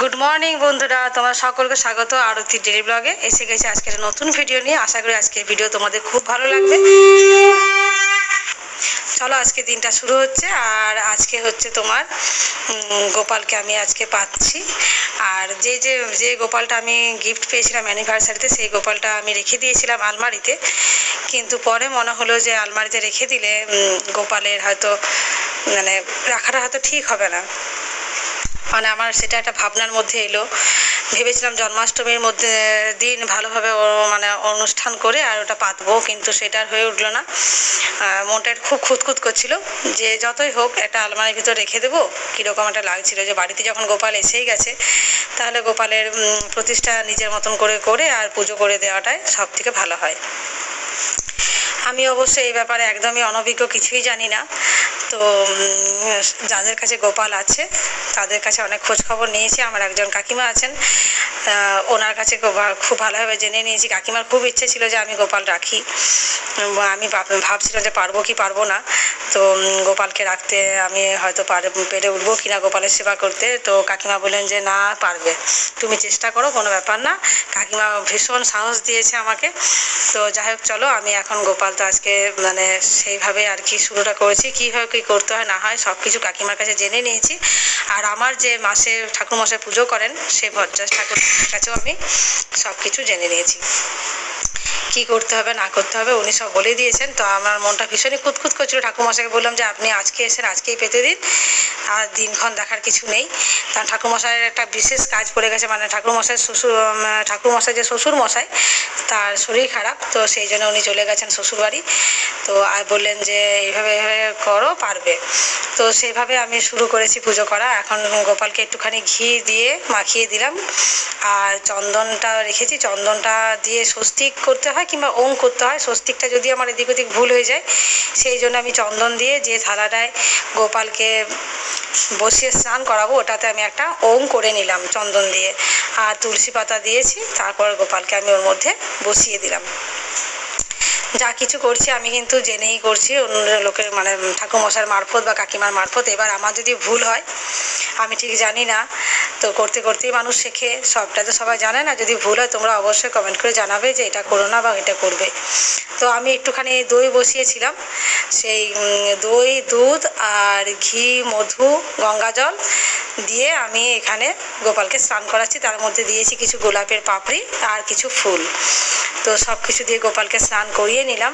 Good morning বন্ধুরা। তোমার সকলকে স্বাগত আরতি ডেলি ব্লগে এসে গেছে আজকের নতুন ভিডিও নিয়ে। আশা করি আজকের ভিডিও তোমাদের খুব ভালো লাগবে। চলো, আজকে দিনটা শুরু হচ্ছে। আর আজকে হচ্ছে তোমার গোপালকে আমি আজকে পাচ্ছি। আর যে যে যে গোপালটা আমি গিফট পেয়েছিলাম অ্যানিভার্সারিতে সেই গোপালটা আমি রেখে দিয়েছিলাম আলমারিতে। কিন্তু পরে মনে হলো যে আলমারিতে রেখে দিলে গোপালের হয়তো মানে রাখাটা হয়তো ঠিক হবে না। মানে আমার সেটা একটা ভাবনার মধ্যে এলো। ভেবেছিলাম জন্মাষ্টমীর মধ্যে দিন ভালোভাবে মানে অনুষ্ঠান করে আর ওটা পাতবো, কিন্তু সেটা হয়ে উঠল না। মনটা খুব খুঁতখুত করছিল যে যতই হোক একটা আলমারির ভিতর রেখে দেবো। কীরকম একটা লাগছিল যে বাড়িতে যখন গোপাল এসেই গেছে, তাহলে গোপালের প্রতিষ্ঠা নিজের মতন করে করে আর পুজো করে দেওয়াটাই সব থেকে ভালো হয়। আমি অবশ্য এই ব্যাপারে একদমই অনভিজ্ঞ কিছুই জানি না। তো যাদের কাছে গোপাল আছে, তাদের কাছে অনেক খোঁজ খবর নিয়েছি। আমার একজন কাকিমা আছেন। আহ, ওনার কাছে খুব ভালোভাবে জেনে নিয়েছি। কাকিমার খুব ইচ্ছে ছিল যে আমি গোপাল রাখি। আমি ভাবছিলাম যে পারব কি পারব না। তো গোপালকে রাখতে আমি হয়তো পার উঠবো কিনা গোপালের সেবা করতে। তো কাকিমা বললেন যে না পারবে। তুমি চেষ্টা করো কোনো ব্যাপার না। কাকিমা ভীষণ সাহস দিয়েছে আমাকে। তো যাই হোক চলো আমি এখন গোপাল তো আজকে মানে সেইভাবে আর কি শুরুটা করেছি। কীভাবে কী করতে হয় না হয় সব কিছু কাকিমার কাছে জেনে নিয়েছি। আর আমার যে মাসে ঠাকুরমশাই পুজো করেন সেই ভজ্জাস ঠাকুর কাছেও আমি সব কিছু জেনে নিয়েছি। কি করতে হবে, না করতে হবে, উনি সব বলে দিয়েছেন। তো আমার মনটা ভীষণই খুঁতখুত করছিল। ঠাকুরমশাইকে বললাম যে, আপনি আজকে এসেন আজকেই পেতে দিন। আর দিনক্ষণ দেখার কিছু নেই। কারণ ঠাকুরমশাইয়ের একটা বিশেষ কাজ পড়ে গেছে। মানে ঠাকুরমশাই শ্বশুর ঠাকুরমশাই যে শ্বশুর মশাই তার শরীর খারাপ। তো সেই জন্য উনি চলে গেছেন শ্বশুর বাড়ি তো আর বললেন যে, এইভাবে এইভাবে করো, পারবে। তো সেভাবে আমি শুরু করেছি পুজো করা। এখন গোপালকে একটুখানি ঘি দিয়ে মাখিয়ে দিলাম। আর চন্দনটা রেখেছি। চন্দনটা দিয়ে স্বস্তিক করতে হয় কিংবা ওং করতে হয়। স্বস্তিকটা যদি আমার এদিক ওদিক ভুল হয়ে যায়, সেই জন্য আমি চন্দন দিয়ে যে থালাটায় গোপালকে বসিয়ে স্নান করাবো, ওটাতে আমি একটা ওং করে নিলাম চন্দন দিয়ে। আর তুলসী পাতা দিয়েছি। তারপর গোপালকে আমি ওর মধ্যে বসিয়ে দিলাম। যা কিছু করছি, আমি কিন্তু জেনেই করছি। অন্য লোকের মানে ঠাকুরমশার মারফত বা কাকিমার মারফত। এবার আমার যদি ভুল হয়, আমি ঠিক জানি না। তো করতে করতেই মানুষ শেখে। সবটা তো সবাই জানে না। যদি ভুল হয়, তোমরা অবশ্যই কমেন্ট করে জানাবে যে এটা করো না বা এটা করবে। তো আমি একটুখানি দই বসিয়েছিলাম। সেই দই, দুধ আর ঘি, মধু গঙ্গা জল দিয়ে আমি এখানে গোপালকে স্নান করাচ্ছি। তার মধ্যে দিয়েছি কিছু গোলাপের পাপড়ি আর কিছু ফুল। তো সব কিছু দিয়ে গোপালকে স্নান করিয়ে নিলাম।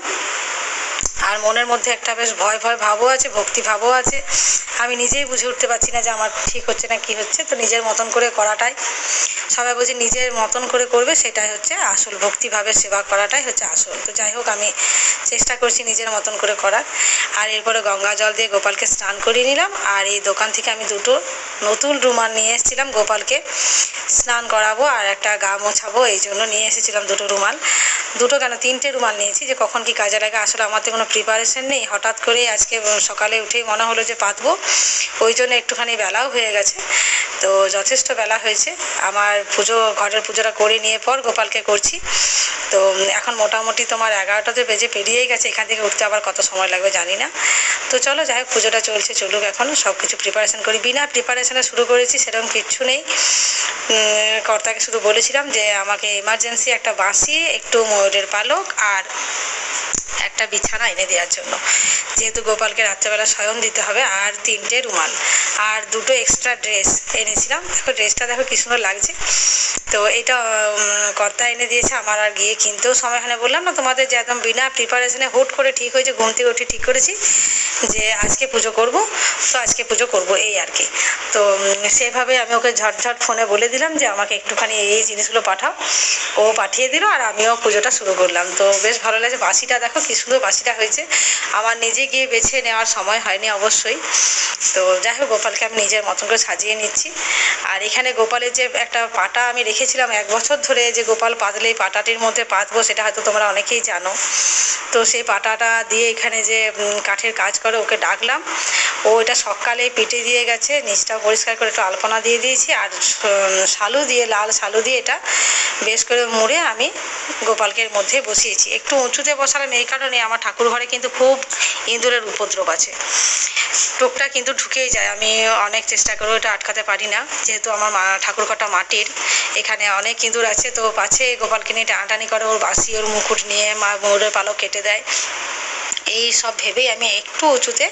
আর মনের মধ্যে একটা বেশ ভয় ভয় ভাবও আছে, ভক্তি ভাবও আছে। আমি নিজেই বুঝে উঠতে পারছি না যে আমার ঠিক হচ্ছে না কি হচ্ছে। তো নিজের মতন করে করাটাই, সবাই বলছে নিজের মতন করে করবে, সেটাই হচ্ছে আসল ভক্তিভাবে সেবা করাটাই হচ্ছে আসল। তো যাই হোক, আমি চেষ্টা করছি নিজের মতন করে করার। আর এরপরে গঙ্গা জল দিয়ে গোপালকে স্নান করিয়ে নিলাম। আর এই দোকান থেকে আমি দুটো নতুন রুমাল নিয়ে এসেছিলাম গোপালকে। স্নান করাবো আর একটা গা মোছাবো, এই জন্য নিয়ে এসেছিলাম দুটো রুমাল। দুটো কেন? তিনটে রুমাল নিয়েছি, যে কখন কি কাজে লাগে। আসলে আমার তো কোনো প্রিপারেশন নেই। হঠাৎ করে আজকে সকালে উঠেই মনে হলো যে পাতবো। ওই জন্য একটুখানি বেলাও হয়ে গেছে। তো যথেষ্ট বেলা হয়েছে। আমার পুজো, ঘরের পুজোটা করে নিয়ে পর গোপালকে করছি। তো এখন মোটামুটি তোমার এগারোটাতে বেজে পেরিয়েই গেছে, এখান থেকে উঠতে আবার কত সময় লাগবে জানি না। তো চলো, যাই হোক, পুজোটা চলছে, চলুক এখন। সব কিছু প্রিপারেশন করি। বিনা প্রিপারেশনে শুরু করেছি, সেরকম কিচ্ছু নেই। কর্তাকে শুধু বলেছিলাম যে, আমাকে এমার্জেন্সি একটা বাঁশি, একটু ময়ূরের পালক আর একটা বিছানা এনে দেওয়ার জন্য। যেহেতু গোপালকে রাত্রেবেলা শয়ন দিতে হবে, আর তিনটে রুমাল। আর দুটো এক্সট্রা ড্রেস এনেছিলাম। দেখো ড্রেসটা দেখো কি সুন্দর লাগছে। তো এটা কর্তা এনে দিয়েছে, আমার আর গিয়ে কিনতেও সময় হয় না। বললাম না তোমাদের যে একদম বিনা প্রিপারেশনে হুট করে ঠিক হয়েছে, ঘুম থেকে উঠে ঠিক করেছি। যে আজকে পুজো করব, তো আজকে পুজো করব এই আর কি। তো সেভাবে আমি ওকে ঝটঝট ফোনে বলে দিলাম যে আমাকে একটুখানি এই এই জিনিসগুলো পাঠাও। ও পাঠিয়ে দিল আর আমিও পুজোটা শুরু করলাম। তো বেশ ভালো লাগছে। বাসিটা দেখো কি সুন্দর বাসিটা হয়েছে। আমার নিজে গিয়ে বেছে নেওয়ার সময় হয়নি অবশ্যই। তো যাই হোক, গোপালকে আমি নিজের মতন করে সাজিয়ে নিচ্ছি। আর এখানে গোপালের যে একটা পাটা আমি রেখেছিলাম এক বছর ধরে, যে গোপাল পাতলে এই পাটাটির মধ্যে পাতবো, সেটা হয়তো তোমরা অনেকেই জানো। তো সেই পাটাটা দিয়ে এখানে যে কাঠের কাজ করে ওকে ডাকলাম। ও এটা সকালে পেটে দিয়ে গেছে, নিচটা পরিষ্কার করে একটু আলপনা দিয়ে দিয়েছি আর শালু দিয়ে, লাল শালু দিয়ে এটা বেশ করে মুড়ে আমি গোপালকে মধ্যে বসিয়েছি। একটু উঁচুতে বসালাম, এই কারণে আমার ঠাকুর ঘরে কিন্তু খুব ইঁদুরের উপদ্রব আছে। টোকটা কিন্তু ঢুকেই যায়। আমি অনেক চেষ্টা করেও এটা আটকাতে পারি না। যেহেতু আমার মা ঠাকুর ঘরটা মাটির, এখানে অনেক ইঁদুর আছে। তো পাছে গোপালকে নিয়ে টানাটানি করে, ওর বাসি ওর মুকুট নিয়ে মা ময়ূরের পালক কেটে দেয়। এই সব ভেবেই আমি একটু উঁচুতে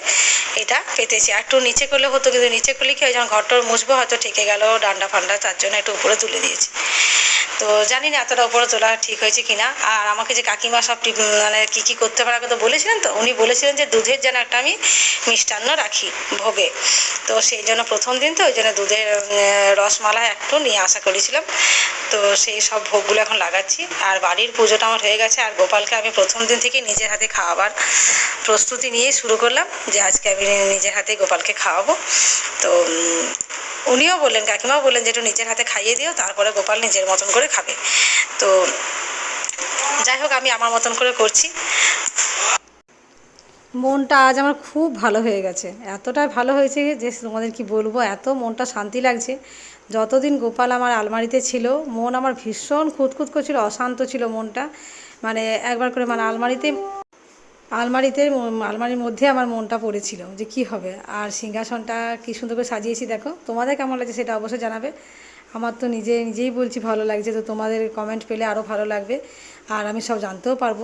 এটা পেতেছি। আর একটু নিচে করলে হতো, কিন্তু নিচে করলে কি হয়, যখন ঘরটর মুছবো, হয়তো ঠেকে গেল, ডান্ডা ফান্ডা তার জন্য একটু উপরে তুলে দিয়েছি। তো জানি না এতটা উপরে তোলা ঠিক হয়েছে কিনা। আর আমাকে যে কাকিমা সব মানে কী কী করতে পারে আগে তো বলেছিলেন তো? উনি বলেছিলেন যে দুধের যেন একটা আমি মিষ্টান্ন রাখি ভোগে। তো সেই জন্য প্রথম দিন তো ওই জন্য দুধের উম, রসমালাই একটু নিয়ে আসা করেছিলাম। তো সেই সব ভোগগুলো এখন লাগাচ্ছি। আর বাড়ির পুজোটা আমার হয়ে গেছে। আর গোপালকে আমি প্রথম দিন থেকে নিজের হাতে খাওয়াবার প্রস্তুতি নিয়েই শুরু করলাম যে আজকে আমি নিজের হাতে গোপালকে খাওয়াবো। তো উনিও বললেন, কাকিমাও বললেন যে একটু নিজের হাতে খাইয়ে দিও, তারপরে গোপাল নিজের মতন করে খাবে। তো যাই হোক, আমি আমার মতন করে করছি। মনটা আজ আমার খুব ভালো হয়ে গেছে। এতটাই ভালো হয়েছে যে তোমাদের কি বলব, এত মনটা শান্তি লাগছে। যতদিন গোপাল আমার আলমারিতে ছিল, মন আমার ভীষণ খুঁতখুত করছিল, অশান্ত ছিল মনটা। মানে একবার করে মানে আলমারিতে আলমারিতে আলমারির মধ্যে আমার মনটা পড়েছিল যে কি হবে। আর সিংহাসনটা কি সুন্দর করে সাজিয়েছি, দেখো। তোমাদের কেমন লাগছে সেটা অবশ্যই জানাবে। আমার তো নিজে, নিজেই বলছি ভালো লাগছে, তো তোমাদের কমেন্ট পেলে আরও ভালো লাগবে। আর আমি সব জানতেও পারব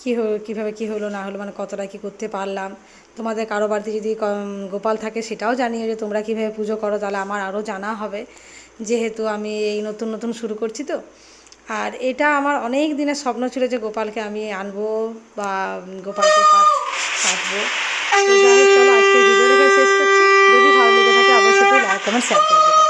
কী হলো কীভাবে কী হলো, না হলো মানে কতটা কী করতে পারলাম। তোমাদের কারও বাড়িতে যদি গোপাল থাকে সেটাও জানিয়ে যে তোমরা কীভাবে পুজো করো, তাহলে আমার আরও জানা হবে। যেহেতু আমি এই নতুন নতুন শুরু করছি তো আর এটা আমার অনেক দিনের স্বপ্ন ছিল যে গোপালকে আমি আনব বা গোপালকে পাঠবো। চলো আজকে ভিডিওটা শেষ করছি। যদি ভালো লেগে থাকে, অবশ্যই লাইক কমেন্ট শেয়ার করে দেবে।